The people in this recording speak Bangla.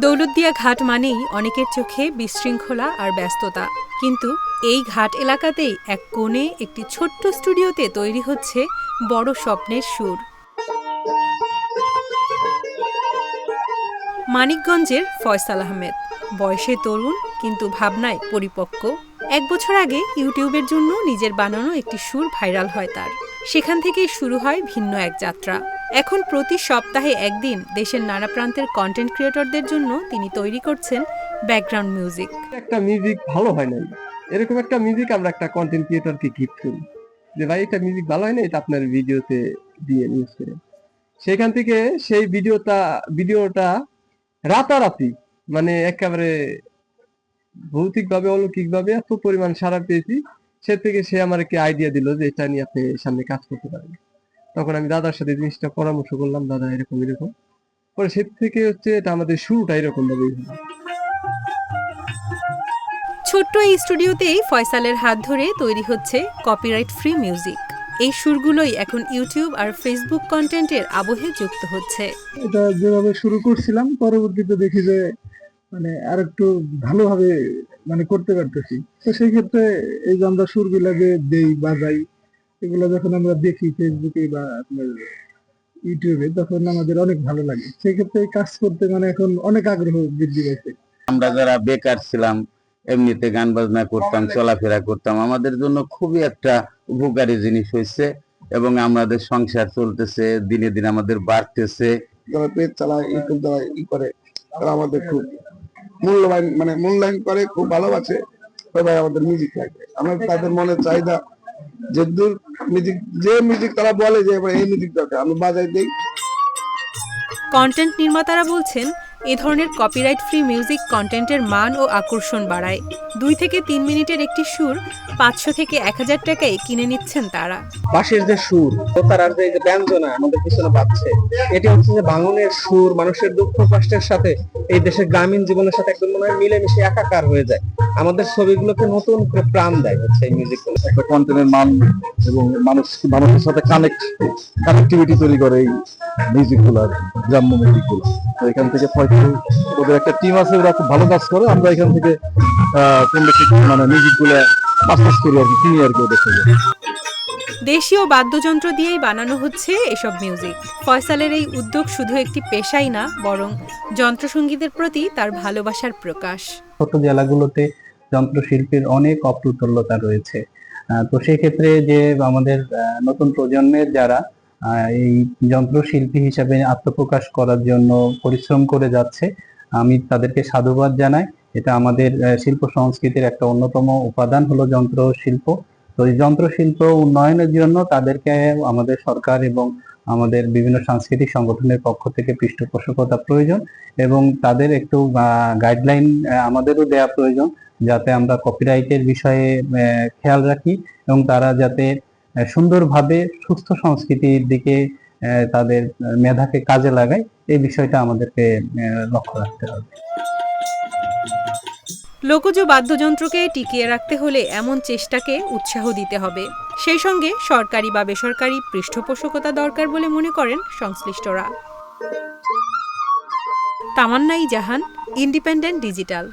দৌলতদিয়া ঘাট মানেই অনেকের চোখে বিশৃঙ্খলা আর ব্যস্ততা। কিন্তু এই ঘাট এলাকাতেই এক কোণে একটি ছোট্ট স্টুডিওতে তৈরি হচ্ছে বড় স্বপ্নের সুর। মানিকগঞ্জের ফয়সাল আহমেদ। বয়সে তরুণ, কিন্তু ভাবনায় পরিপক্ক। এক বছর আগে ইউটিউবের জন্য নিজের বানানো একটি সুর ভাইরাল হয় তার। সেখান থেকেই শুরু হয় ভিন্ন এক যাত্রা। এখন প্রতি সপ্তাহে একদিন দেশের নানা প্রান্তের কন্টেন্ট ক্রিয়েটরদের জন্য তিনি তৈরি করছেন ব্যাকগ্রাউন্ড মিউজিক একটা মিউজিক ভালো হয় নাই। এরকম একটা মিউজিক আমরা একটা কন্টেন্ট ক্রিয়েটরকে গিফট করি। যে ভাই, এটা মিউজিক ভালো হয় না এটা আপনার ভিডিওতে দিয়ে ইউজ করে। সেখান থেকে সেই ভিডিওটা ভিডিওটা রাতারাতি মানে একেবারে ভৌতিকভাবে, অলৌকিকভাবে এত পরিমাণ সারা পেয়েছি। সে থেকে সে আমার একটি আইডিয়া দিল যে এটা নিয়ে আপনি সামনে কাজ করতে পারেন। তখন আমি দাদার সাথে জিনিসটা পরামর্শ করলাম দাদা এরকম এরকম। পরে সে থেকে হচ্ছে এটা আমাদের শুরুটা এরকম ভাবেই হলো। ছোট্ট এই স্টুডিওতেই ফয়সালের হাত ধরে তৈরি হচ্ছে কপিরাইট ফ্রি মিউজিক এই সুরগুলোই এখন ইউটিউব আর ফেসবুক কন্টেন্টের আবহে যুক্ত হচ্ছে। এটা যেভাবে শুরু করছিলাম পরবর্তীতে দেখি যে মানে আর একটু ভালোভাবে মানে করতে পারতেছি। তো সেই ক্ষেত্রে এই যে আমরা সুরগুলা যে দেই বাজাই এগুলো যখন আমরা দেখি ফেসবুকে বা আপনার ইউটিউবে তখন আমাদের অনেক ভালো লাগে। সেই ক্ষেত্রে এই কাজ করতে মানে এখন অনেক আগ্রহ বৃদ্ধি পেয়েছে আমরা যারা বেকার ছিলাম এমনিতে গান বাজনা করতাম চলাফেরা করতাম আমাদের জন্য খুবই একটা উপকারী জিনিস হয়েছে এবং আমাদের সংসার চলতেছে দিনে দিনে আমাদের বাড়তেছে। যারা পেজ চালায় ইউটিউব দ্বারা ই করে তারা আমাদের খুব মূল্যবান মানে মূল্যায়ন করে খুব ভালোবাসে সবাই আমাদের মিউজিক থাকে আমরা তাদের মনে চাহিদা যে দূর মিউজিক যে মিউজিক তারা বলে যে এবার এই মিউজিক দরকার। আমি বাজাই দিই। কন্টেন্ট নির্মাতারা বলছেন এ ধরনের কপিরাইট ফ্রি মিউজিক কন্টেন্টের মান ও আকর্ষণ বাড়ায়। দুই থেকে তিন মিনিটের একটি সুর পাঁচশো থেকে এক হাজার টাকায় কিনে নিচ্ছেন তারা। বাঁশের যে সুর দোতারার যে যে ব্যঞ্জনা আমাদের পিছনে পাচ্ছে এটি হচ্ছে যে ভাঙনের সুর মানুষের দুঃখ কষ্টের সাথে এই দেশের গ্রামীণ জীবনের সাথে একদম মনে হয় মিলেমিশে একাকার হয়ে যায়। আমাদের ছবিগুলোকে নতুন করে প্রাণ দেয় হচ্ছে এই মিউজিক একটা কন্টেন্টের মান এবং মানুষ মানুষের সাথে কানেক্ট কানেক্টিভিটি তৈরি করে এই মিউজিকগুলো গ্রাম্য মিউজিকগুলো। তো এখান থেকে হয়তো ওদের একটা টিম আছে ওরা খুব ভালো কাজ করে আমরা এখান থেকে মানে মিউজিকগুলো পাস করি আর কি কিনি আর কি ওদের থেকে। দেশীয় বাদ্যযন্ত্র দিয়েই বানানো হচ্ছে এসব মিউজিক ফয়সালের এই উদ্যোগ শুধু একটি পেশাই না বরং যন্ত্রসঙ্গীতের প্রতি তার ভালোবাসার প্রকাশ। ছোট জেলাগুলোতে যন্ত্রশিল্পের অনেক অপ্রতুল্যতা রয়েছে। তো সেই ক্ষেত্রে যে আমাদের নতুন প্রজন্মের যারা এই যন্ত্রশিল্পী হিসাবে আত্মপ্রকাশ করার জন্য পরিশ্রম করে যাচ্ছে। আমি তাদেরকে সাধুবাদ জানাই। এটা আমাদের শিল্প সংস্কৃতির একটা অন্যতম উপাদান হলো যন্ত্রশিল্প। তো এই যন্ত্রশিল্প উন্নয়নের জন্য তাদেরকে আমাদের সরকার এবং আমাদের বিভিন্ন সাংস্কৃতিক সংগঠনের পক্ষ থেকে পৃষ্ঠপোষকতা প্রয়োজন এবং তাদের একটু গাইডলাইন আমাদেরও দেওয়া প্রয়োজন। যাতে আমরা কপিরাইটের বিষয়ে খেয়াল রাখি এবং তারা যাতে সুন্দরভাবে সুস্থ সংস্কৃতির দিকে তাদের মেধাকে কাজে লাগায়, এই বিষয়টা আমাদেরকে লক্ষ্য রাখতে হবে। লোকজ বাদ্যযন্ত্রকে টিকিয়ে রাখতে হলে এমন চেষ্টাকে উৎসাহ দিতে হবে। সেই সঙ্গে সরকারি বা বেসরকারি পৃষ্ঠপোষকতা দরকার বলে মনে করেন সংশ্লিষ্টরা। Tamannai Jahan, Independent Digital.